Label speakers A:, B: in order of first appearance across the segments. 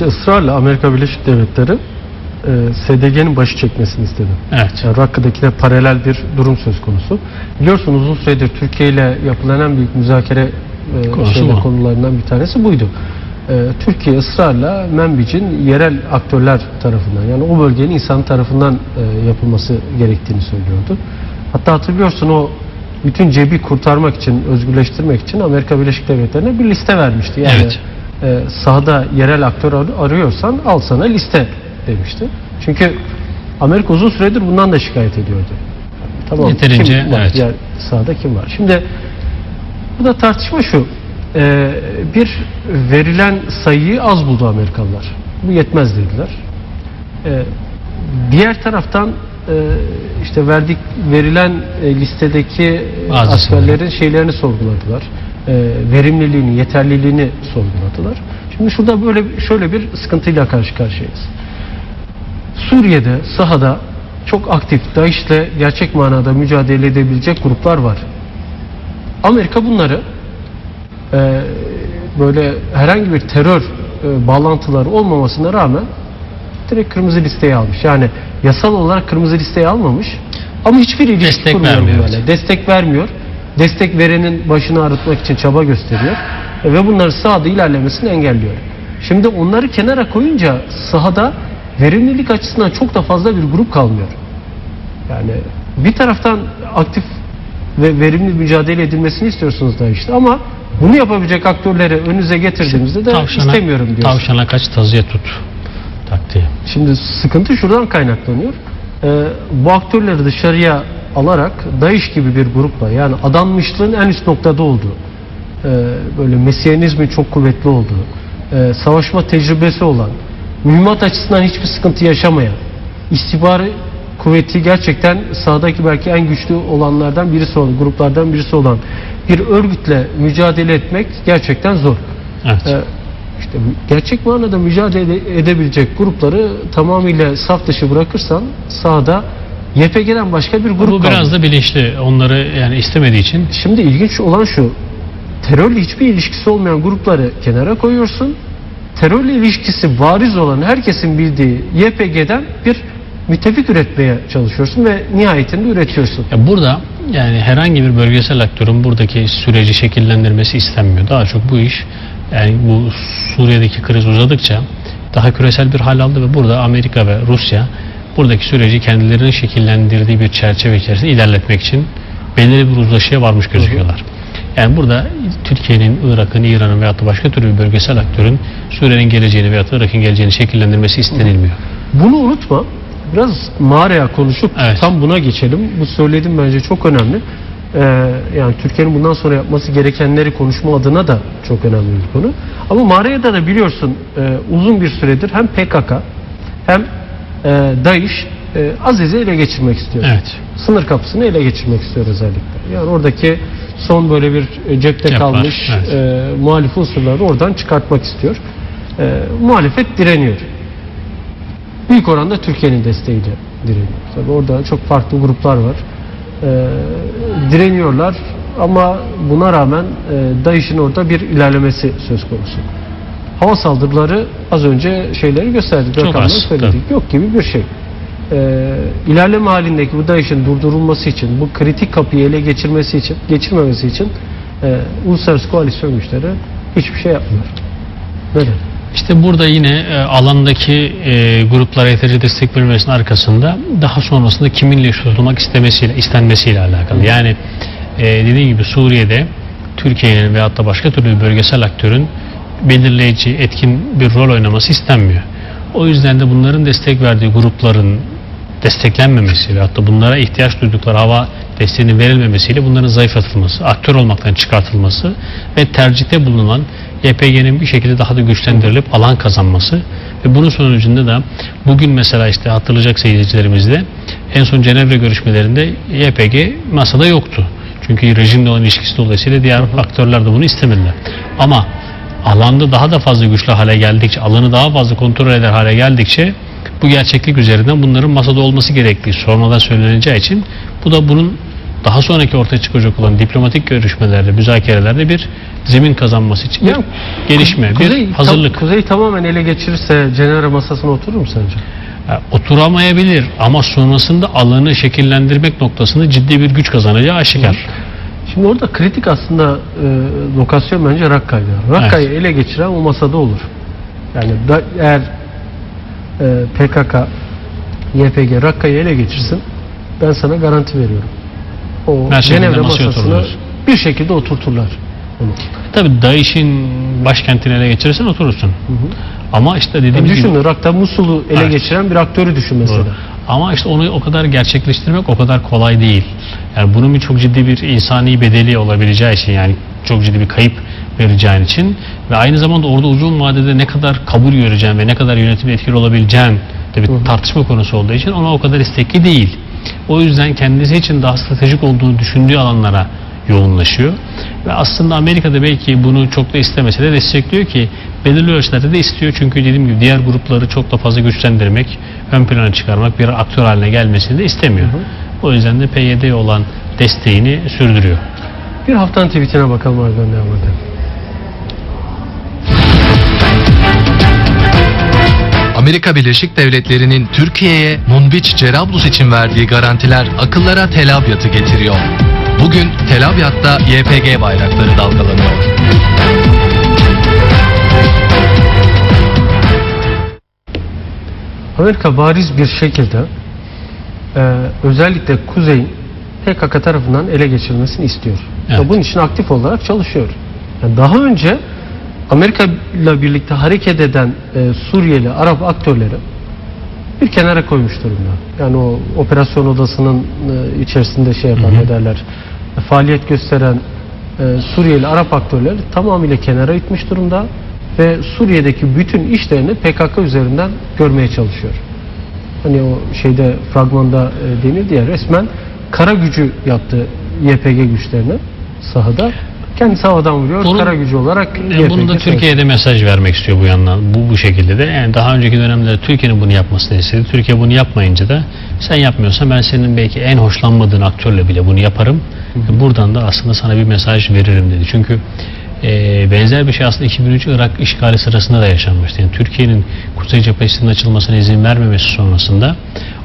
A: İşte ısrarla Amerika Birleşik Devletleri e, SDG'nin başı çekmesini istedi.
B: Evet.
A: Yani Rakkı'dakine paralel bir durum söz konusu. Biliyorsunuz uzun süredir Türkiye ile yapılan en büyük müzakere e,
B: bu.
A: konularından bir tanesi buydu. E, Türkiye ısrarla Membic'in yerel aktörler tarafından yani o bölgenin insan tarafından e, yapılması gerektiğini söylüyordu. Hatta hatırlıyorsun o bütün cebi kurtarmak için, özgürleştirmek için Amerika Birleşik Devletleri'ne bir liste vermişti. Yani
B: Evet.
A: E, sahada yerel aktör ar- arıyorsan al sana liste demişti. Çünkü Amerika uzun süredir bundan da şikayet ediyordu. Tamam.
B: Yeterince,
A: kim var,
B: evet.
A: yer- sahada kim var? Şimdi burada tartışma şu. e, bir verilen sayıyı az buldu Amerikalılar. Bu yetmez dediler. E, diğer taraftan e, işte verdik verilen listedeki
B: Bazı
A: askerlerin şeylerini sorguladılar. E, verimliliğini, yeterliliğini sorguladılar. Şimdi şurada böyle şöyle bir sıkıntıyla karşı karşıyayız. Suriye'de sahada çok aktif DAEŞ'le gerçek manada mücadele edebilecek gruplar var. Amerika bunları e, böyle herhangi bir terör e, bağlantıları olmamasına rağmen direkt kırmızı listeye almış. Yani yasal olarak kırmızı listeye almamış ama hiçbir ilişki
B: Destek
A: kurmuyor
B: vermiyor.
A: Destek vermiyor. Destek verenin başını ağrıtmak için çaba gösteriyor. E, ve bunları sahada ilerlemesini engelliyor. Şimdi onları kenara koyunca sahada verimlilik açısından çok da fazla bir grup kalmıyor. Yani bir taraftan aktif ve verimli mücadele edilmesini istiyorsunuz da işte ama bunu yapabilecek aktörleri önünüze getirdiğimizde de istemiyorum diyorsunuz.
B: Tavşana kaç tazıya tut taktiği.
A: Şimdi sıkıntı şuradan kaynaklanıyor. Ee, bu aktörleri dışarıya alarak DAEŞ gibi bir grupla yani adanmışlığın en üst noktada olduğu, e, böyle mesiyanizmin çok kuvvetli olduğu, e, savaşma tecrübesi olan, mühimmat açısından hiçbir sıkıntı yaşamayan, istihbari kuvveti gerçekten sahadaki belki en güçlü olanlardan birisi olan, gruplardan birisi olan bir örgütle mücadele etmek gerçekten zor.
B: Evet.
A: Ee, işte gerçek manada mücadele edebilecek grupları tamamıyla saf dışı bırakırsan sahada YPG'den başka bir grup
B: Bu biraz
A: kalmıyor.
B: da bilinçli. Onları yani istemediği için
A: Şimdi ilginç olan şu. Terörle hiçbir ilişkisi olmayan grupları kenara koyuyorsun. Terörle ilişkisi bariz olan herkesin bildiği YPG'den bir müttefik üretmeye çalışıyorsun ve nihayetinde üretiyorsun.
B: Ya burada yani herhangi bir bölgesel aktörün buradaki süreci şekillendirmesi istenmiyor. Daha çok bu iş yani bu Suriye'deki kriz uzadıkça daha küresel bir hal aldı ve burada Amerika ve Rusya buradaki süreci kendilerinin şekillendirdiği bir çerçeve içerisinde ilerletmek için belirli bir uzlaşıya varmış gözüküyorlar. Yani burada Türkiye'nin, Irak'ın, İran'ın veyahut da başka türlü bir bölgesel aktörün Suriye'nin geleceğini veyahut da Irak'ın geleceğini şekillendirmesi istenilmiyor.
A: Bunu unutma. Biraz mağaraya konuşup
B: Evet.
A: tam buna geçelim. Bu söylediğim bence çok önemli. Ee, yani Türkiye'nin bundan sonra yapması gerekenleri konuşma adına da çok önemli bir konu. Ama mağaraya da da biliyorsun e, uzun bir süredir hem PKK hem e, DAEŞ e, Aziz'i ele geçirmek istiyor.
B: Evet.
A: Sınır kapısını ele geçirmek istiyor özellikle. Yani oradaki son böyle bir e, cepte
B: Cep
A: kalmış
B: evet.
A: e, muhalif unsurları oradan çıkartmak istiyor. E, muhalefet direniyor büyük oranda Türkiye'nin desteğiyle direniyor. Tabii orada çok farklı gruplar var. Ee, direniyorlar ama buna rağmen e, DAEŞ'in orada bir ilerlemesi söz konusu. Hava saldırıları az önce şeyleri gösterdik,
B: Çok
A: rakamları
B: az,
A: söyledik. Yok gibi bir şey. Ee, ilerleme halindeki bu DAEŞ'in durdurulması için, bu kritik kapıyı ele geçirmesi için, geçirmemesi için e, uluslararası koalisyon güçleri hiçbir şey yapmıyor. Neden?
B: İşte burada yine e, alandaki e, gruplara yeterince destek verilmesinin arkasında daha sonrasında kiminle tutulmak istemesiyle, istenmesiyle alakalı. Yani e, dediğim gibi Suriye'de Türkiye'nin veyahut da başka türlü bölgesel aktörün belirleyici, etkin bir rol oynaması istenmiyor. O yüzden de bunların destek verdiği grupların desteklenmemesi veyahut da bunlara ihtiyaç duydukları hava desteğinin verilmemesiyle bunların zayıflatılması, aktör olmaktan çıkartılması ve tercihte bulunan YPG'nin bir şekilde daha da güçlendirilip alan kazanması ve bunun sonucunda da bugün mesela işte hatırlayacak seyircilerimizde en son Cenevre görüşmelerinde YPG masada yoktu. Çünkü rejimle olan ilişkisi dolayısıyla diğer faktörler de bunu istemediler. Ama alanda daha da fazla güçlü hale geldikçe, alanı daha fazla kontrol eder hale geldikçe bu gerçeklik üzerinden bunların masada olması gerektiği sonradan söyleneceği için bu da bunun daha sonraki ortaya çıkacak olan diplomatik görüşmelerde, müzakerelerde bir zemin kazanması için bir
A: Yani
B: gelişme,
A: Kuzey,
B: bir hazırlık.
A: tam- Kuzey tamamen ele geçirirse Cenevre masasına oturur mu sence?
B: Ya, Oturamayabilir ama sonrasında alanı şekillendirmek noktasında ciddi bir güç kazanacağı aşikar.
A: Şimdi orada kritik aslında e, lokasyon bence Rakka'ydı. Rakka'yı ele geçiren o masada olur. Yani da, eğer e, PKK, YPG Rakka'yı ele geçirsin ben sana garanti veriyorum. O Cenevre masasına bir şekilde oturturlar onu.
B: Tabii DAEŞ'in başkentini ele geçirirsen oturursun. Ama işte dediğim
A: Yani
B: gibi
A: düşün Irak'ta Musul'u ele
B: Evet.
A: geçiren bir aktörü düşün mesela.
B: Doğru. Ama işte onu o kadar gerçekleştirmek o kadar kolay değil. Yani bunun bir çok ciddi bir insani bedeli olabileceği için yani çok ciddi bir kayıp vereceğin için ve aynı zamanda orada uzun vadede ne kadar kabul göreceğin ve ne kadar yönetimde etkili olabileceğin de bir
A: hı.
B: tartışma konusu olduğu için ona o kadar istekli değil. O yüzden kendisi için daha stratejik olduğunu düşündüğü alanlara yoğunlaşıyor. Ve aslında Amerika'da belki bunu çok da istemese de destekliyor ki belirli ölçülerde de istiyor. Çünkü dediğim gibi diğer grupları çok da fazla güçlendirmek, ön plana çıkarmak, bir aktör haline gelmesini de istemiyor. O yüzden de PYD'ye olan desteğini sürdürüyor.
A: Bir haftanın tweetine bakalım ardından devam edelim.
C: Amerika Birleşik Devletleri'nin Türkiye'ye Munbiç Cerablus için verdiği garantiler akıllara Tel getiriyor. Bugün Tel Abyad'da YPG bayrakları dalgalanıyor.
A: Amerika bariz bir şekilde e, özellikle Kuzey'in PKK tarafından ele geçirilmesini istiyor.
B: Evet.
A: Ve bunun için aktif olarak çalışıyor. Yani daha önce Amerika ile birlikte hareket eden e, Suriyeli Arap aktörleri bir kenara koymuş durumda. Yani o operasyon odasının e, içerisinde şey yapan ne derler e, faaliyet gösteren e, Suriyeli Arap aktörleri tamamıyla kenara itmiş durumda ve Suriye'deki bütün işlerini PKK üzerinden görmeye çalışıyor. Hani o şeyde fragmanda e, denildi ya resmen kara gücü yaptı YPG güçlerine sahada. Kendisi havadan vuruyor.
B: Bunun-
A: kara gücü olarak
B: Yani
A: YPG
B: bunu da. Türkiye'de mesaj vermek istiyor bu yandan. Bu bu şekilde de. Yani daha önceki dönemlerde Türkiye'nin bunu yapmasını istedi. Türkiye bunu yapmayınca da sen yapmıyorsan ben senin belki en hoşlanmadığın aktörle bile bunu yaparım. Buradan da aslında sana bir mesaj veririm dedi. Çünkü e, benzer bir şey aslında 2003 Irak işgali sırasında da yaşanmıştı. Yani Türkiye'nin Kuzey cephesinin açılmasına izin vermemesi sonrasında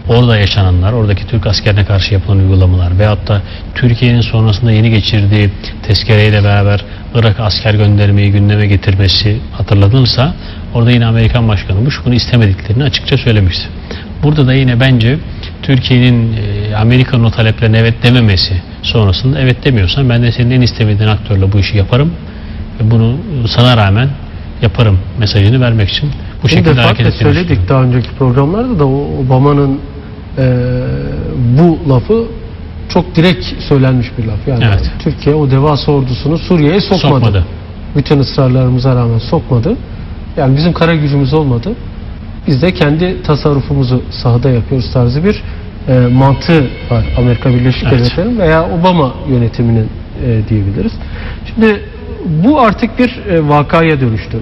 B: orada yaşananlar, oradaki Türk askerine karşı yapılan uygulamalar veyahut da Türkiye'nin sonrasında yeni geçirdiği tezkereyle beraber Irak asker göndermeyi gündeme getirmesi hatırlanırsa orada yine Amerikan Başkanı Bush bunu istemediklerini açıkça söylemişti. Burada da yine bence Türkiye'nin e, Amerika'nın o taleplerine evet dememesi sonrasında evet demiyorsan ben de senin en istemediğin aktörle bu işi yaparım ve bunu sana rağmen yaparım mesajını vermek için bu
A: Bunu
B: şekilde hareket ettiğini
A: söyledik daha önceki programlarda da Obama'nın e, bu lafı çok direkt söylenmiş bir laf. Yani
B: Evet.
A: Türkiye o devasa ordusunu Suriye'ye sokmadı.
B: Sokmadı.
A: Bütün ısrarlarımıza rağmen sokmadı. Yani bizim kara gücümüz olmadı. Biz de kendi tasarrufumuzu sahada yapıyoruz tarzı bir e, mantığı var Amerika Birleşik
B: Evet.
A: Devletleri'nin veya Obama yönetiminin e, diyebiliriz. Şimdi bu artık bir e, vakaya dönüştü.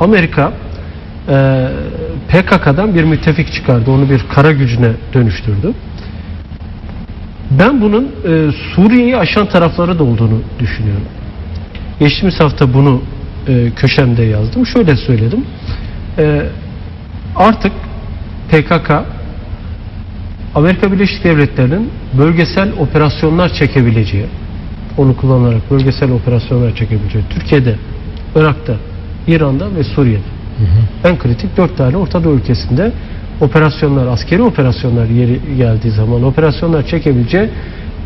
A: Amerika e, PKK'dan bir müttefik çıkardı. Onu bir kara gücüne dönüştürdü. Ben bunun e, Suriye'yi aşan tarafları da olduğunu düşünüyorum. Geçtiğimiz hafta bunu e, köşemde yazdım. Şöyle söyledim. E, artık PKK Amerika Birleşik Devletleri'nin bölgesel operasyonlar çekebileceği, onu kullanarak bölgesel operasyonlar çekebileceği, Türkiye'de, Irak'ta, İran'da ve Suriye'de en kritik dört tane Orta Doğu ülkesinde operasyonlar, askeri operasyonlar yeri geldiği zaman operasyonlar çekebileceği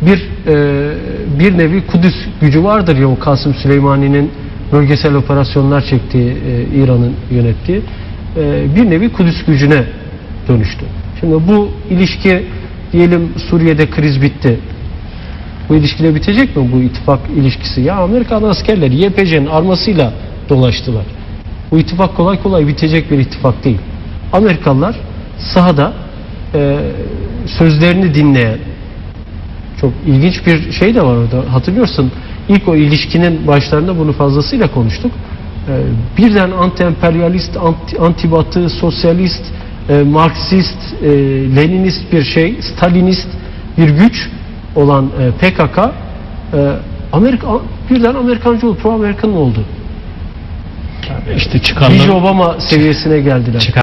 A: bir e, bir nevi Kudüs gücü vardır ya o Kasım Süleymani'nin bölgesel operasyonlar çektiği e, İran'ın yönettiği e, bir nevi Kudüs gücüne dönüştü. Şimdi bu ilişki diyelim Suriye'de kriz bitti. Bu ilişki de bitecek mi bu ittifak ilişkisi? Ya Amerikan askerleri YPG'nin armasıyla dolaştılar. Bu ittifak kolay kolay bitecek bir ittifak değil. Amerikalılar sahada e, sözlerini dinleyen çok ilginç bir şey de var orada. Hatırlıyorsun ilk o ilişkinin başlarında bunu fazlasıyla konuştuk. E, birden anti-emperyalist, anti, anti-batı, sosyalist, e, Marksist, e, Leninist bir şey, Stalinist bir güç olan e, PKK e, Amerika birden Amerikancı oldu, pro Amerikan oldu.
B: İşte çıkarlar
A: Obama seviyesine geldiler.
B: çıkar